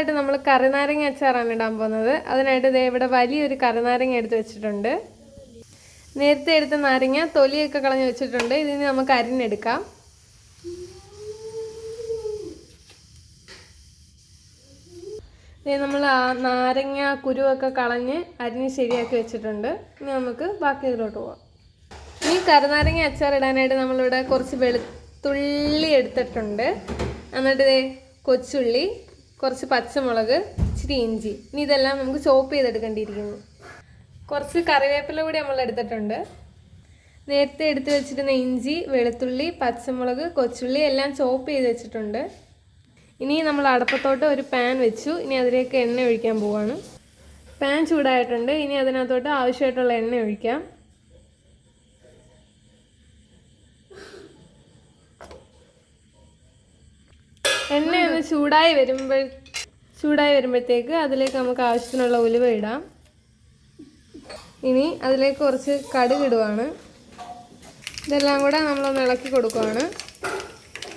ആയിട്ട് നമ്മൾ കറിനാരങ്ങ അച്ചാറാണ് ഇടാൻ പോകുന്നത്. അതിനായിട്ട് ദേ ഇവിടെ വലിയൊരു കറിനാരങ്ങ എടുത്ത് വെച്ചിട്ടുണ്ട്. നേരത്തെ എടുത്ത നാരങ്ങ തൊലിയൊക്കെ കളഞ്ഞ് വെച്ചിട്ടുണ്ട്. ഇതിന് നമുക്ക് അരിഞ്ഞെടുക്കാം. നമ്മൾ ആ നാരങ്ങ കുരുവൊക്കെ കളഞ്ഞ് അരിഞ്ഞ് ശരിയാക്കി വെച്ചിട്ടുണ്ട്. ഇനി നമുക്ക് ബാക്കി ഇതിലോട്ട് പോവാം. ഈ കറിനാരങ്ങ അച്ചാർ ഇടാനായിട്ട് നമ്മളിവിടെ കുറച്ച് വെളുത്തുള്ളി എടുത്തിട്ടുണ്ട്. എന്നിട്ട് കൊച്ചുള്ളി കുറച്ച് പച്ചമുളക് ഇച്ചിരി ഇഞ്ചി. ഇനി ഇതെല്ലാം നമുക്ക് ചോപ്പ് ചെയ്തെടുക്കേണ്ടിയിരിക്കുന്നു. കുറച്ച് കറിവേപ്പില കൂടി നമ്മൾ എടുത്തിട്ടുണ്ട്. നേരത്തെ എടുത്തു വെച്ചിരുന്ന ഇഞ്ചി വെളുത്തുള്ളി പച്ചമുളക് കൊച്ചുള്ളി എല്ലാം ചോപ്പ് ചെയ്ത് വെച്ചിട്ടുണ്ട്. ഇനി നമ്മൾ അടപ്പത്തോട്ട് ഒരു പാൻ വെച്ചു. ഇനി അതിലേക്ക് എണ്ണ ഒഴിക്കാൻ പോവാണ്. പാൻ ചൂടായിട്ടുണ്ട്. ഇനി അതിനകത്തോട്ട് ആവശ്യമായിട്ടുള്ള എണ്ണ ഒഴിക്കാം എണ്ണ ചൂടായി വരുമ്പോൾ ചൂടായി വരുമ്പോഴത്തേക്ക് അതിലേക്ക് നമുക്ക് ആവശ്യത്തിനുള്ള ഉലുവ ഇടാം. ഇനി അതിലേക്ക് കുറച്ച് കടുക് ഇടുവാണ്. ഇതെല്ലാം കൂടെ നമ്മളൊന്ന് ഇളക്കി കൊടുക്കുവാണ്.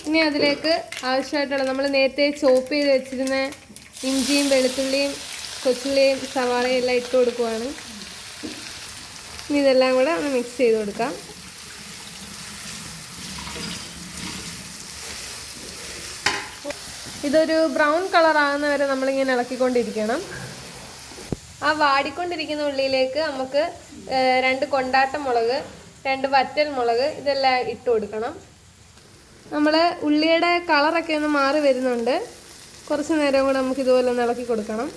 ഇനി അതിലേക്ക് ആവശ്യമായിട്ടുള്ള നമ്മൾ നേരത്തെ ചോപ്പ് ചെയ്ത് വെച്ചിരുന്ന ഇഞ്ചിയും വെളുത്തുള്ളിയും കൊച്ചുള്ളിയും സവാളയും എല്ലാം ഇട്ട് കൊടുക്കുവാണ്. ഇനി ഇതെല്ലാം കൂടെ ഒന്ന് മിക്സ് ചെയ്ത് കൊടുക്കാം. ഇതൊരു ബ്രൗൺ കളർ ആകുന്ന വരെ നമ്മളിങ്ങനെ ഇളക്കിക്കൊണ്ടിരിക്കണം. ആ വാടിക്കൊണ്ടിരിക്കുന്ന ഉള്ളിയിലേക്ക് നമുക്ക് രണ്ട് കൊണ്ടാട്ട മുളക് രണ്ട് വറ്റൽ മുളക് ഇതെല്ലാം ഇട്ട് കൊടുക്കണം. നമ്മൾ ഉള്ളിയുടെ കളറൊക്കെ ഒന്ന് മാറി വരുന്നുണ്ട്. കുറച്ച് നേരം കൂടെ നമുക്ക് ഇതുപോലെ ഒന്ന് ഇളക്കി കൊടുക്കണം.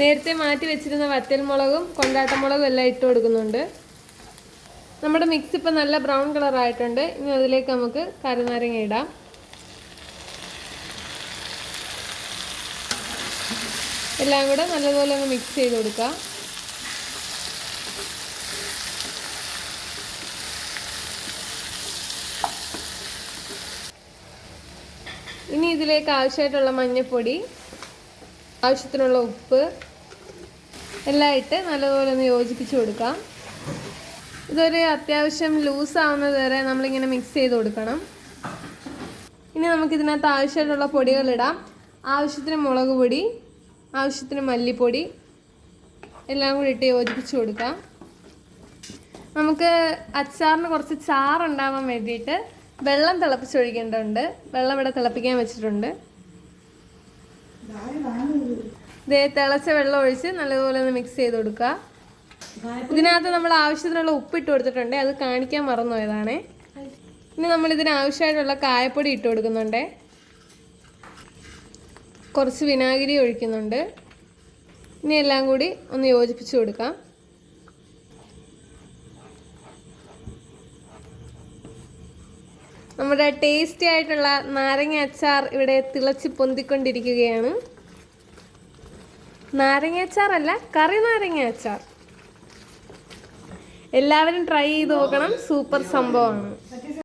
നേരത്തെ മാറ്റി വെച്ചിരുന്ന വറ്റൽ മുളകും കൊണ്ടാട്ട മുളകും എല്ലാം ഇട്ട് കൊടുക്കുന്നുണ്ട്. നമ്മുടെ മിക്സ് ഇപ്പം നല്ല ബ്രൗൺ കളർ ആയിട്ടുണ്ട്. ഇനി അതിലേക്ക് നമുക്ക് കരുനാരങ്ങ ഇടാം. എല്ലാം കൂടെ നല്ലതുപോലെ ഒന്ന് മിക്സ് ചെയ്ത് കൊടുക്കാം. ഇനി ഇതിലേക്ക് ആവശ്യമായിട്ടുള്ള മഞ്ഞൾപ്പൊടി ആവശ്യത്തിനുള്ള ഉപ്പ് എല്ലാം ഇട്ട് നല്ലതുപോലെ ഒന്ന് യോജിപ്പിച്ച് കൊടുക്കാം. ഇതൊരു അത്യാവശ്യം ലൂസ് ആവുന്നത് വരെ നമ്മളിങ്ങനെ മിക്സ് ചെയ്ത് കൊടുക്കണം. ഇനി നമുക്ക് ഇതിനകത്ത് ആവശ്യമായിട്ടുള്ള പൊടികളിടാം ആവശ്യത്തിന് മുളക് പൊടി ആവശ്യത്തിന് മല്ലിപ്പൊടി എല്ലാം കൂടി ഇട്ട് യോജിപ്പിച്ച് കൊടുക്കാം. നമുക്ക് അച്ചാറിന് കുറച്ച് ചാറുണ്ടാവാൻ വേണ്ടിയിട്ട് വെള്ളം തിളപ്പിച്ചൊഴിക്കേണ്ടതുണ്ട്. വെള്ളം ഇവിടെ തിളപ്പിക്കാൻ വെച്ചിട്ടുണ്ട്. ഇതേ തിളച്ച വെള്ളം ഒഴിച്ച് നല്ലതുപോലെ ഒന്ന് മിക്സ് ചെയ്ത് കൊടുക്കുക. ഇതിനകത്ത് നമ്മൾ ആവശ്യത്തിനുള്ള ഉപ്പ് ഇട്ട് കൊടുത്തിട്ടുണ്ട്. അത് കാണിക്കാൻ മറന്നുപോയതാണേ. ഇനി നമ്മൾ ഇതിന് ആവശ്യമായിട്ടുള്ള കായപ്പൊടി ഇട്ട് കൊടുക്കുന്നുണ്ട്. കുറച്ച് വിനാഗിരി ഒഴിക്കുന്നുണ്ട്. ഇനി എല്ലാം കൂടി ഒന്ന് യോജിപ്പിച്ച് കൊടുക്കാം. നമ്മുടെ ടേസ്റ്റി ആയിട്ടുള്ള നാരങ്ങ അച്ചാർ ഇവിടെ തിളച്ച് പൊന്തിക്കൊണ്ടിരിക്കുകയാണ്. നാരങ്ങ അച്ചാറല്ല കറി നാരങ്ങ അച്ചാർ. എല്ലാവരും ട്രൈ ചെയ്ത് നോക്കണം. സൂപ്പർ സംഭവമാണ്.